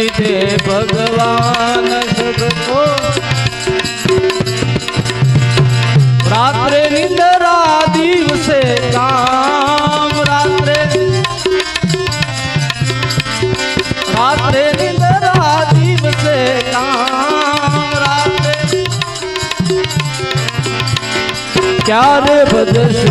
રીતે ભગવાન સદકો રાત્રે નિંદરા દિવસે કામ રાત્રે. રાત્રે નિંદરા દિવસે કામ રાત્રે. ક્યારે ભજશે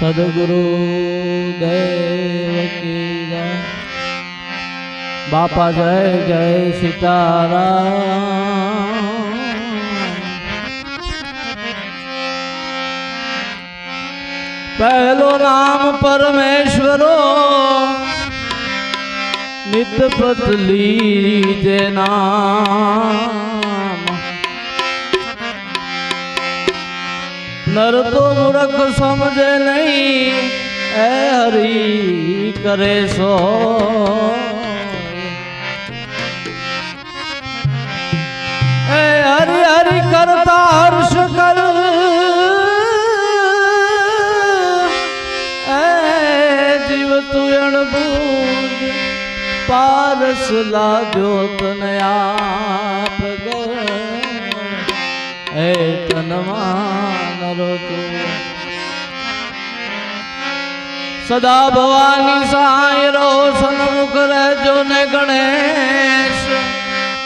સદગુરુ જય બાપા જય જય સીતારામ પહેલો નામ પરમેશ્વરો નિત પતલી જે નર તો મૂર્ખ સમજે નહીં. એ હરી કરે સો એ હરી હરી કરતા હર્ષ કર. એ જીવ તું પારસ લાગ્યો તને તનમાં નરો તું સદા ભવાની સહાય રહો સન્મુખ રહેજો ને ગણેશ.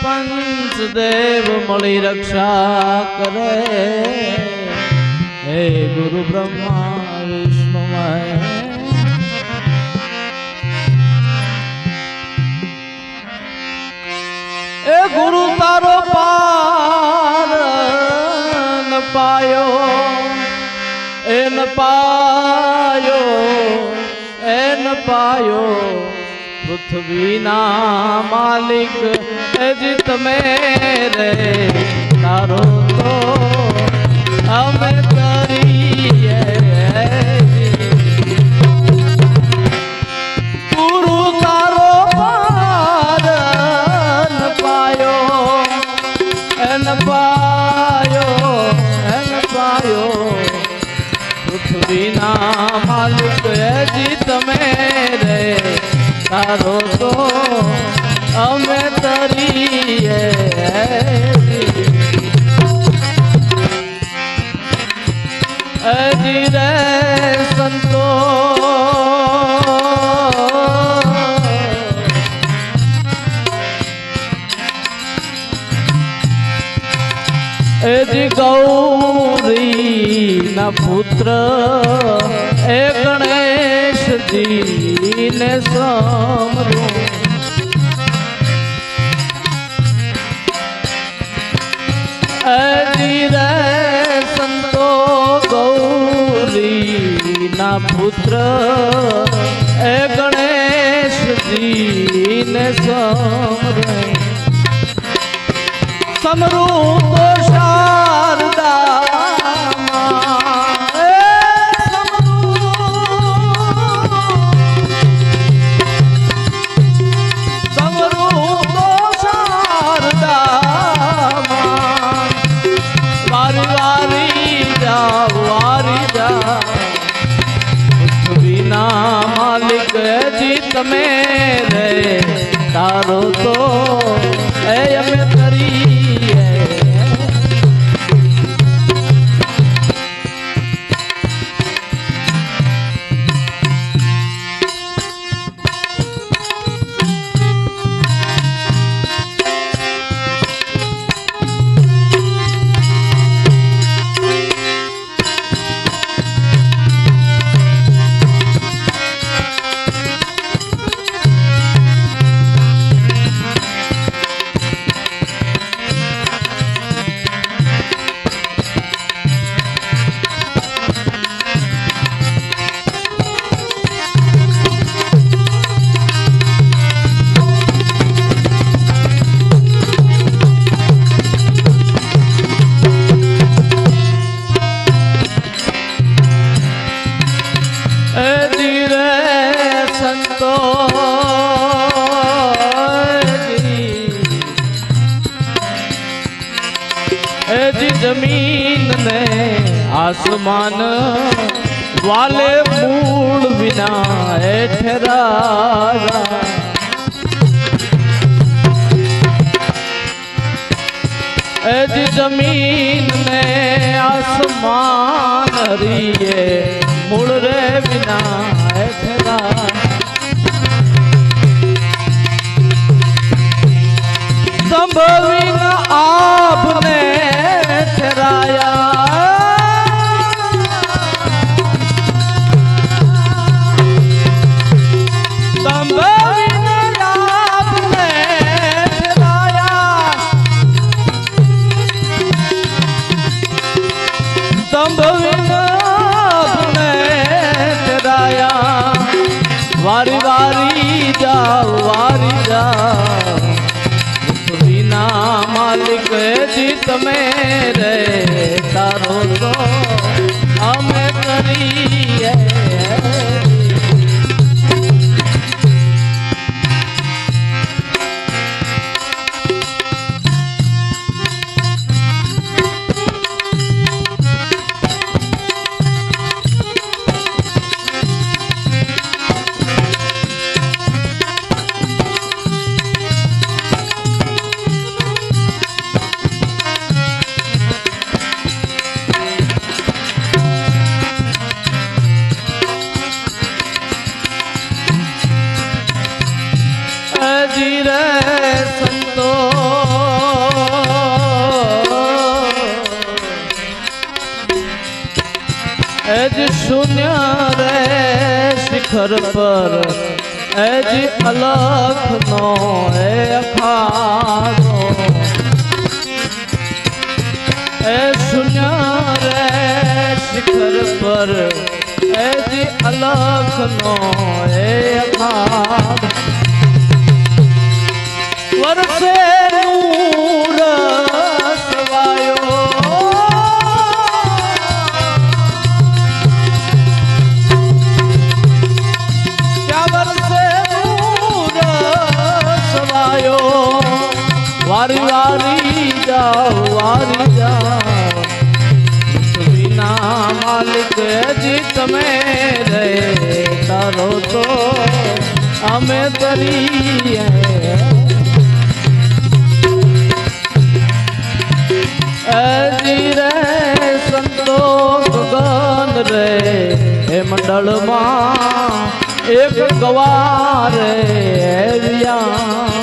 પંચદેવ મળી રક્ષા કરે. હે ગુરુ બ્રહ્મા વિષ્ણુ એ ગુરુ તારો પાર પાયો. પાયો. પૃથ્વીના માલિક એજી તમે રે. તારો તો અમે કરીએ તારો તો અમે તરીએ. હજી રે સંતો. એજી ગૌરી ના પુત્ર એ ગણેશજી ને સમરું એજી રે સંતો ગૌરી ના પુત્ર એ ગણેશજી ને સમરું સમરૂપ શારદામાં વારી જાઓ વારી જાઓ પૃથ્વીના માલિક જી તમે રે. તારો તો એ અમે આસમાન વાલે મૂળ વિના એ ઠેરાયા. એ જી જમીન ને આસમાન હરીએ, મૂળ રે વિના સર પર. એજી અલખનો એ ખાનો એ સુન્યા રે શિખર પર. એજી અલખનો એ ખાનો વર્ષે હારી જાઓ વિના માલિક જી તમે રે તારો તો અમે તરીએ રે સંતો ગગન રે. હે મંડળમાં એક ગવાર રિયા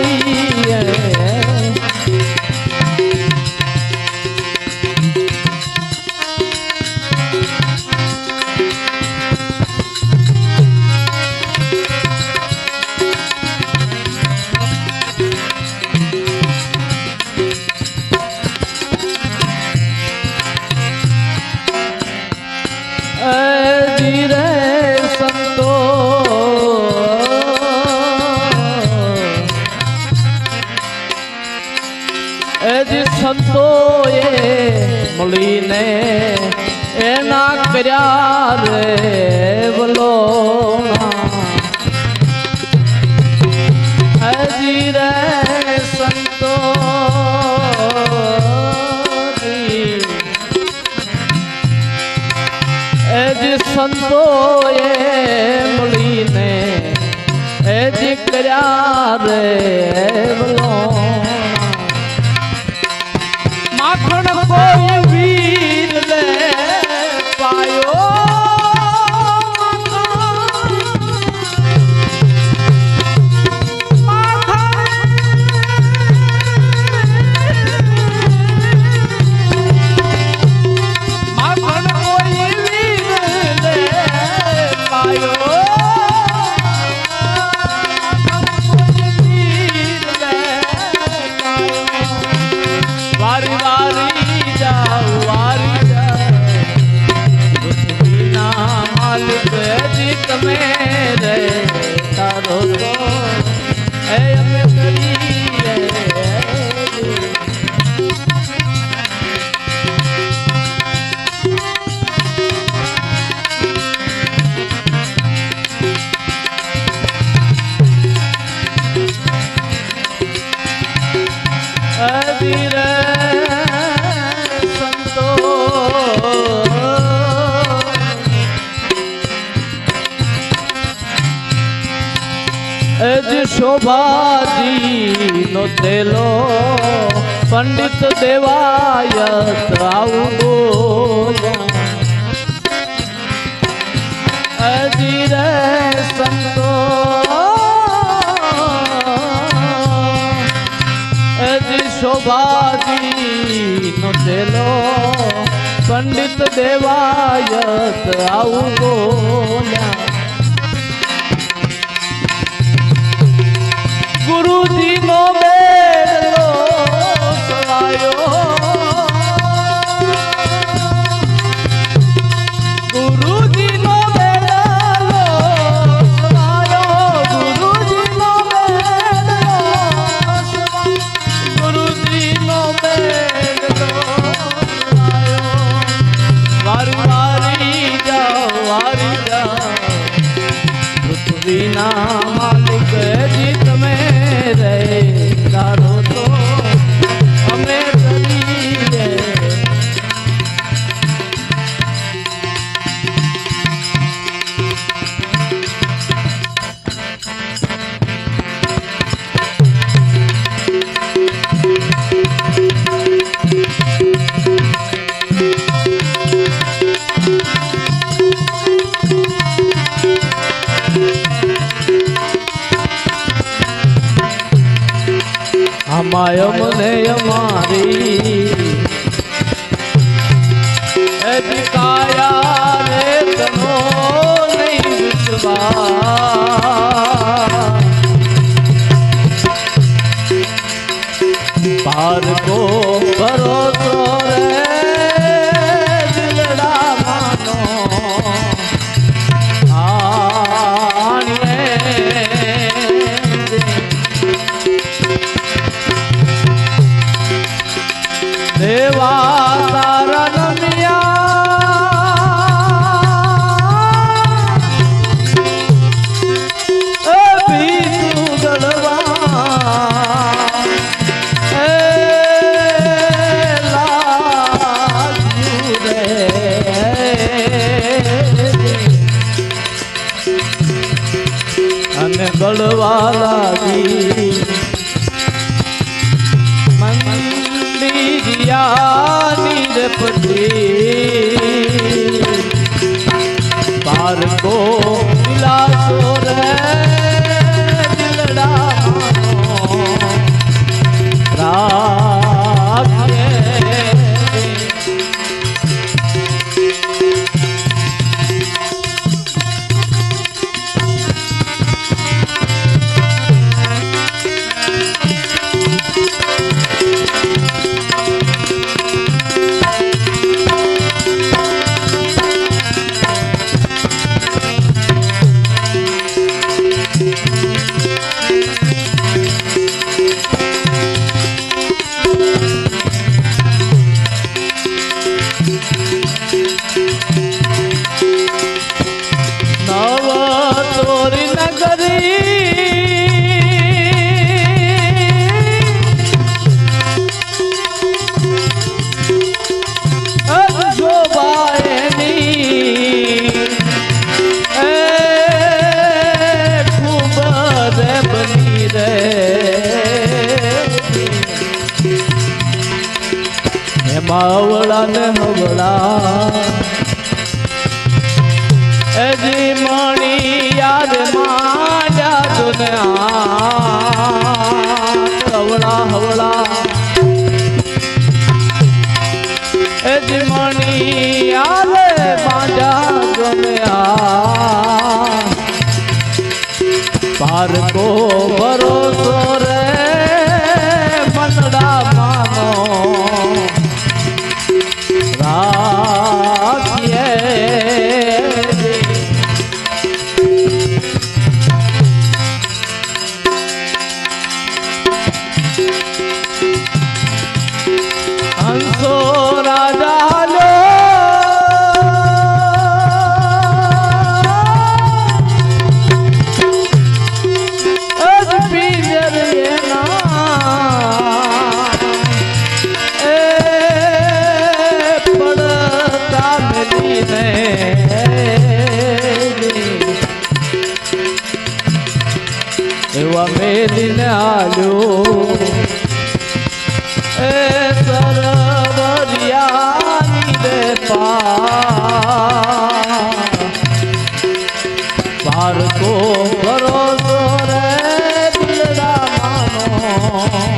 করি જ સંતોએ મળીને એ દીકરા રે માખણ કોઈ તમે રે તારો એ અમે કરી શોભાજી નો થેલો પંડિત દેવાય આવું અજીરે સંતો. અજી શોભાજી નો થેલો પંડિત દેવાય આવું બોલ્યા ગુરુજીનો બે જ્ઞાન હવળા હજી મણી યાદ માંડ્યા તો ને હવળા હવળા. હજી મણી યાદ માંડ્યા તો પાર કો બરો Oh.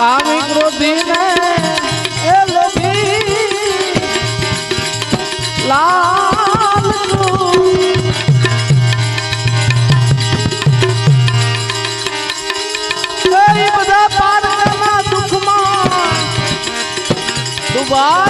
કામી ક્રોધી ને એ લોભી લાલ બધા પાર દુઃખમાં ડુબા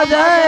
સદગુરુ બાપા જય જય સીતા